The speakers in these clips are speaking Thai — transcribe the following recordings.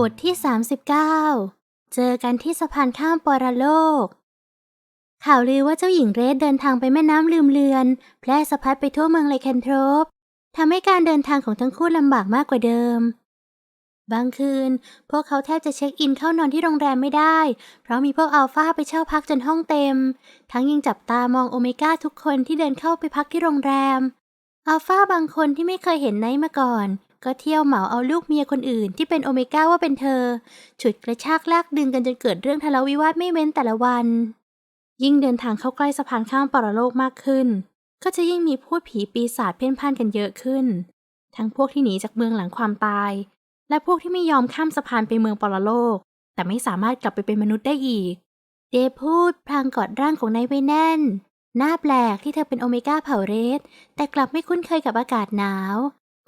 บทที่ 39 เจอกันที่สะพานข้ามปรโลก ข่าวลือว่าเจ้าหญิงเรดเดินทางไปแม่น้ำลืมเลือน แพร่สะพัดไปทั่วเมืองไลแคนโทรปทำให้การเดินทางของทั้งคู่ลำบากมากกว่าเดิม บางคืน พวกเขาแทบจะเช็คอินเข้านอนที่โรงแรมไม่ได้ เพราะมีพวกอัลฟาไปเช่าพักจนห้องเต็ม ทั้งยังจับตามองโอเมก้าทุกคนที่เดินเข้าไปพักที่โรงแรมอัลฟาบางคนที่ไม่เคยเห็นไนท์มาก่อน ก็เที่ยวเหมาเอาลูกเมียคนอื่นที่เป็นโอเมก้าว่าเป็นเธอ ฉุดกระชากลากดึงกันจนเกิดเรื่องทะเลาะวิวาทไม่เว้นแต่ละวัน ยิ่งเดินทางเข้าใกล้สะพานข้ามปรโลกมากขึ้น ก็จะยิ่งมีพูดผีปีศาจเพ่นพ่านกันเยอะขึ้น ทั้งพวกที่หนีจากเมืองหลังความตาย และพวกที่ไม่ยอมข้ามสะพานไปเมืองปรโลก แต่ไม่สามารถกลับไปเป็นมนุษย์ได้อีก เดย์พูดพลางกอดร่างของนายไว้แน่นหน่าแปลกที่เธอเป็นโอเมก้าเผ่าเรสแต่กลับไม่คุ้นเคยกับอากาศหนาว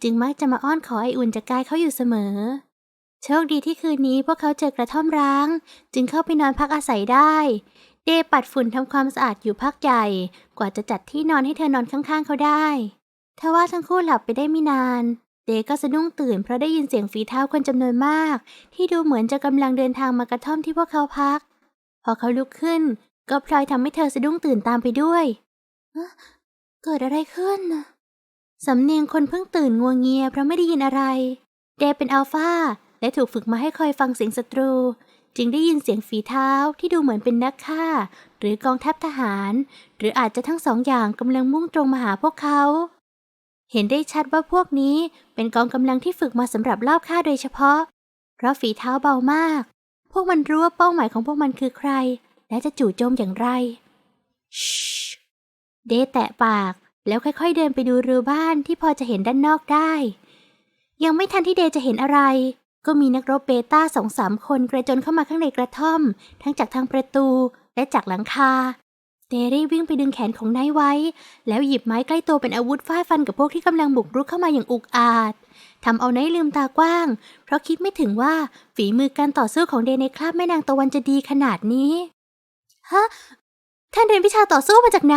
จึงมักจะมาอ้อนขอไออุ่นจากกายเขาอยู่เสมอ โชคดีที่คืนนี้พวกเขาเจอกระท่อมร้าง จึงเข้าไปนอนพักอาศัยได้ เดย์ปัดฝุ่นทำความสะอาดอยู่พักใหญ่ กว่าจะจัดที่นอนให้เธอนอนข้างๆเขาได้ทว่าทั้งคู่หลับไปได้ไม่นาน เดย์ก็สะดุ้งตื่นเพราะได้ยินเสียงฝีเท้าคนจำนวนมาก ที่ดูเหมือนจะกำลังเดินทางมากระท่อมที่พวกเขาพัก พอเขาลุกขึ้น ก็พลอยทำให้เธอสะดุ้งตื่นตามไปด้วยเอ๊ะเกิดอะไรขึ้นน่ะ สำเนียงคนเพิ่งตื่นงัวงเงียเพราะไม่ได้ยินอะไร เดย์เป็นอัลฟาและถูกฝึกมาให้คอยฟังเสียงศัตรู จึงได้ยินเสียงฝีเท้าที่ดูเหมือนเป็นนักฆ่า หรือกองทัพทหาร หรืออาจจะทั้งสองอย่างกำลังมุ่งตรงมาหาพวกเขา เห็นได้ชัดว่าพวกนี้เป็นกองกำลังที่ฝึกมาสำหรับลอบฆ่าโดยเฉพาะ เพราะฝีเท้าเบามาก พวกมันรู้ว่าเป้าหมายของพวกมันคือใคร และจะจู่โจมอย่างไรชเดแตะปาก แล้วค่อยๆเดินไปดูรือบ้านที่พอจะเห็นด้านนอกได้ ยังไม่ทันที่เดย์จะเห็นอะไร ก็มีนักรบเบต้าสองสามคนกระโจนเข้ามาข้างในกระท่อม ทั้งจากทางประตูและจากหลังคา เดรี่วิ่งไปดึงแขนของนท์ไว้ แล้วหยิบไม้ใกล้ตัวเป็นอาวุธฟาดฟันกับพวกที่กำลังบุกรุกเข้ามาอย่างอุกอาจทำเอานท์ลืมตากว้าง เพราะคิดไม่ถึงว่าฝีมือการต่อสู้ของเดย์ในคราบแม่นางตะวันจะดีขนาดนี้ฮะท่านเรียนวิชาต่อสู้มาจากไหน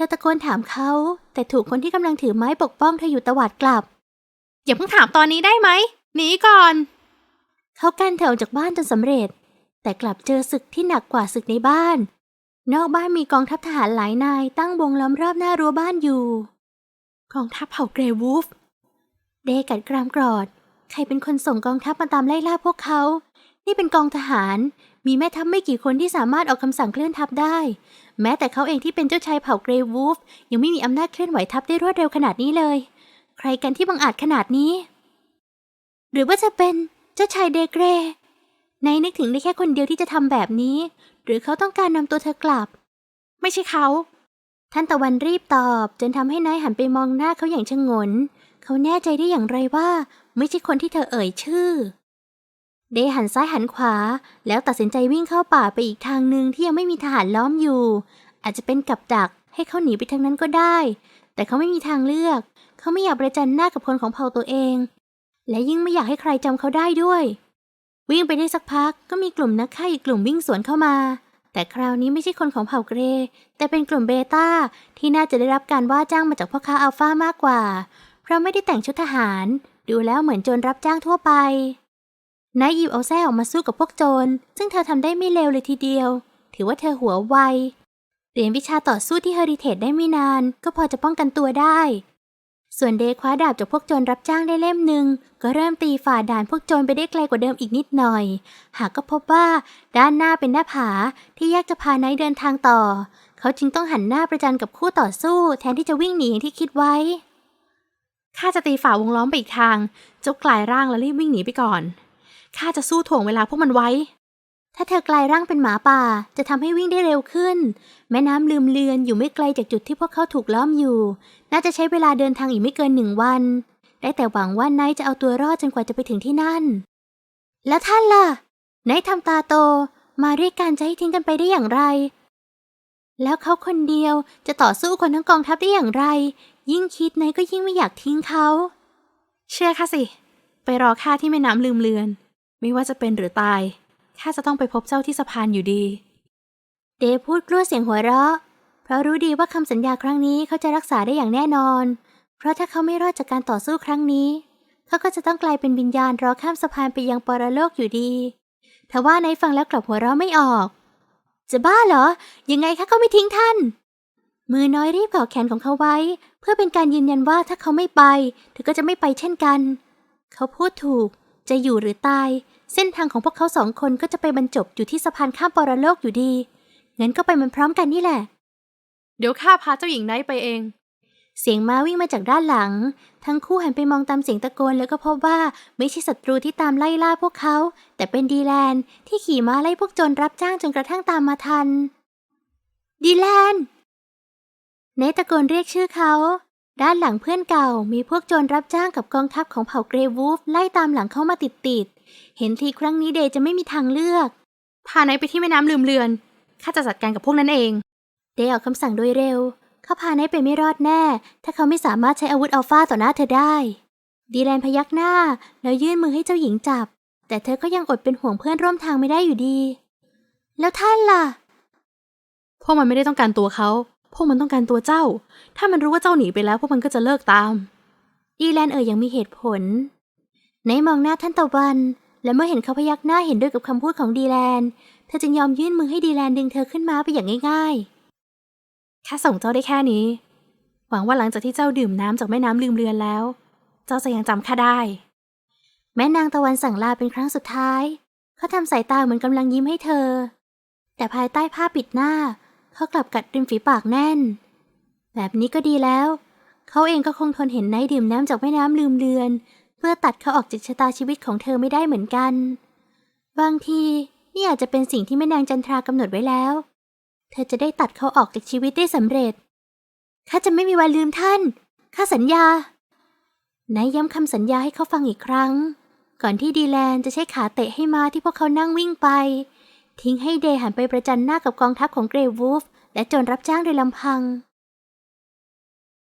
ธอตะโกนถามเขา แต่ถูกคนที่กำลังถือไม้ปกป้องเธออยู่ตวาดกลับ อย่าเพิ่งถามตอนนี้ได้ไหมหนีก่อน เขากันเธอออกจากบ้านจนสำเร็จ แต่กลับเจอศึกที่หนักกว่าศึกในบ้าน นอกบ้านมีกองทัพทหารหลายนายตั้งวงล้อมรอบหน้ารั้วบ้านอยู่ กองทัพเผ่าเกรวูฟ เดกัดกรามกรอด ใครเป็นคนส่งกองทัพมาตามไล่ล่าพวกเขา นี่เป็นกองทหาร มีแม่ทัพไม่กี่คนที่สามารถออกคำสั่งเคลื่อนทัพได้ แม้แต่เขาเองที่เป็นเจ้าชายเผ่าเกรวูฟยังไม่มีอำนาจเคลื่อนไหวทัพได้รวดเร็วขนาดนี้เลย ใครกันที่บังอาจขนาดนี้ หรือว่าจะเป็นเจ้าชายเดเกรในนึกถึงได้แค่คนเดียวที่จะทำแบบนี้ หรือเขาต้องการนำตัวเธอกลับ ไม่ใช่เขา ท่านตะวันรีบตอบ จนทำให้นายหันไปมองหน้าเขาอย่างชงน เขาแน่ใจได้อย่างไรว่า ไม่ใช่คนที่เธอเอ่ยชื่อ เดหันซ้ายหันขวา แล้วตัดสินใจวิ่งเข้าป่าไปอีกทางหนึ่งที่ยังไม่มีทหารล้อมอยู่ อาจจะเป็นกับดักให้เขาหนีไปทางนั้นก็ได้ แต่เขาไม่มีทางเลือก เขาไม่อยากประจันหน้ากับคนของเผ่าตัวเอง และยิ่งไม่อยากให้ใครจำเขาได้ด้วย วิ่งไปได้สักพักก็มีกลุ่มนักฆ่าอีกกลุ่มวิ่งสวนเข้ามา แต่คราวนี้ไม่ใช่คนของเผ่าเกรแต่เป็นกลุ่มเบต้าที่น่าจะได้รับการว่าจ้างมาจากพ่อค้าอัลฟามากกว่า เพราะไม่ได้แต่งชุดทหาร ดูแล้วเหมือนโจรรับจ้างทั่วไป นายหยิบเอาแส้ออกมาสู้กับพวกโจร ซึ่งเธอทำได้ไม่เลวเลยทีเดียว ถือว่าเธอหัวไว เรียนวิชาต่อสู้ที่เฮอริเทจได้ไม่นาน ก็พอจะป้องกันตัวได้ ส่วนเดคว้าดาบจากพวกโจรรับจ้างได้เล่มหนึ่ง ก็เริ่มตีฝ่าด่านพวกโจรไปได้ไกลกว่าเดิมอีกนิดหน่อย หากก็พบว่าด้านหน้าเป็นหน้าผาที่ยากจะพานายเดินทางต่อ เขาจึงต้องหันหน้าประจันกับคู่ต่อสู้ แทนที่จะวิ่งหนีอย่างที่คิดไว้ ข้าจะตีฝ่าวงล้อมไปอีกทางเจ้ากลายร่างแล้วรีบวิ่งหนีไปก่อน ข้าจะสู้ถ่วงเวลาพวกมันไว้ ถ้าเธอกลายร่างเป็นหมาป่าจะทำให้วิ่งได้เร็วขึ้น แม่น้ำลืมเลือนอยู่ไม่ไกลจากจุดที่พวกเขาถูกล้อมอยู่ น่าจะใช้เวลาเดินทางอีกไม่เกินหนึ่งวัน ได้แต่หวังว่านท์จะเอาตัวรอดจนกว่าจะไปถึงที่นั่น แล้วท่านล่ะนท์ทำตาโต มาด้วยการจะให้ทิ้งกันไปได้อย่างไร แล้วเขาคนเดียวจะต่อสู้คนทั้งกองทัพได้อย่างไร ยิ่งคิดนท์ก็ยิ่งไม่อยากทิ้งเขา เชื่อข้าสิ ไปรอข้าที่แม่น้ำลืมเลือน ไม่ว่าจะเป็นหรือตายข้าจะต้องไปพบเจ้าที่สะพานอยู่ดี เดย์พูดกลั้วเสียงหัวเราะ เพราะรู้ดีว่าคำสัญญาครั้งนี้เขาจะรักษาได้อย่างแน่นอน เพราะถ้าเขาไม่รอดจากการต่อสู้ครั้งนี้ เขาก็จะต้องกลายเป็นวิญญาณรอข้ามสะพานไปยังปรโลกอยู่ดีทว่าไนฟังแล้วกลับหัวเราะไม่ออก จะบ้าเหรอ ยังไงคะเขาไม่ทิ้งท่าน มือน้อยรีบเกาะแขนของเขาไว้ เพื่อเป็นการยืนยันว่าถ้าเขาไม่ไปเธอก็จะไม่ไปเช่นกัน เขาพูดถูก จะอยู่หรือตาย เส้นทางของพวกเขาสองคนก็จะไปบรรจบอยู่ที่สะพานข้ามปรโลกอยู่ดี งั้นก็ไปมันพร้อมกันนี่แหละ เดี๋ยวข้าพาเจ้าหญิงไนท์ไปเอง เสียงม้าวิ่งมาจากด้านหลัง ทั้งคู่หันไปมองตามเสียงตะโกนแล้วก็พบว่าไม่ใช่ศัตรูที่ตามไล่ล่าพวกเขา แต่เป็นดีแลนที่ขี่ม้าไล่พวกโจรรับจ้างจนกระทั่งตามมาทัน ดีแลนเนทตะโกนเรียกชื่อเขา ด้านหลังเพื่อนเก่ามีพวกโจรรับจ้างกับกองทัพของเผ่าเกรวูฟไล่ตามหลังเข้ามาติดๆ เห็นทีครั้งนี้เดย์จะไม่มีทางเลือก พาไนท์ไปที่แม่น้ำลืมเลือน ข้าจะจัดการกับพวกนั้นเอง เดย์ออกคำสั่งโดยเร็ว เขาพาไนท์ไปไม่รอดแน่ ถ้าเขาไม่สามารถใช้อาวุธอัลฟาต่อหน้าเธอได้ ดีแลนพยักหน้า แล้วยื่นมือให้เจ้าหญิงจับ แต่เธอก็ยังอดเป็นห่วงเพื่อนร่วมทางไม่ได้อยู่ดี แล้วท่านล่ะ พวกมันไม่ได้ต้องการตัวเขา วกมันต้องการตัวเจ้า ถ้ามันรู้ว่าเจ้าหนีไปแล้วพวกมันก็จะเลิกตามดีแลนเอ่ยยังมีเหตุผลไนมองหน้าท่านตะวัน และเมื่อเห็นเขาพยักหน้าเห็นด้วยกับคำพูดของดีแลน เธอจึงยอมยื่นมือให้ดีแลนดึงเธอขึ้นมาไปอย่างง่ายๆ แค่ส่งเจ้าได้แค่นี้ หวังว่าหลังจากที่เจ้าดื่มน้ำจากแม่น้ำลืมเลือนแล้ว เจ้าจะยังจำข้าได้ แม่นางตะวันสั่งลาเป็นครั้งสุดท้าย เขาทำสายตาเหมือนกำลังยิ้มให้เธอ แต่ภายใต้ผ้าปิดหน้า เขากลับกัดริมฝีปากแน่น แบบนี้ก็ดีแล้ว เขาเองก็คงทนเห็นไนท์ดื่มน้ำจากแม่น้ำลืมเลือน เพื่อตัดเขาออกจากชะตาชีวิตของเธอไม่ได้เหมือนกัน บางทีนี่อาจจะเป็นสิ่งที่แม่นางจันทรากำหนดไว้แล้ว เธอจะได้ตัดเขาออกจากชีวิตได้สำเร็จข้าจะไม่มีวันลืมท่านข้าสัญญานท์ย้ำคำสัญญาให้เขาฟังอีกครั้ง ก่อนที่ดีแลนจะใช้ขาเตะให้มาที่พวกเขานั่งวิ่งไป ทิ้งให้เดย์หันไปประจันหน้ากับกองทัพของเกรวูฟและโจรรับจ้างโดยลำพัง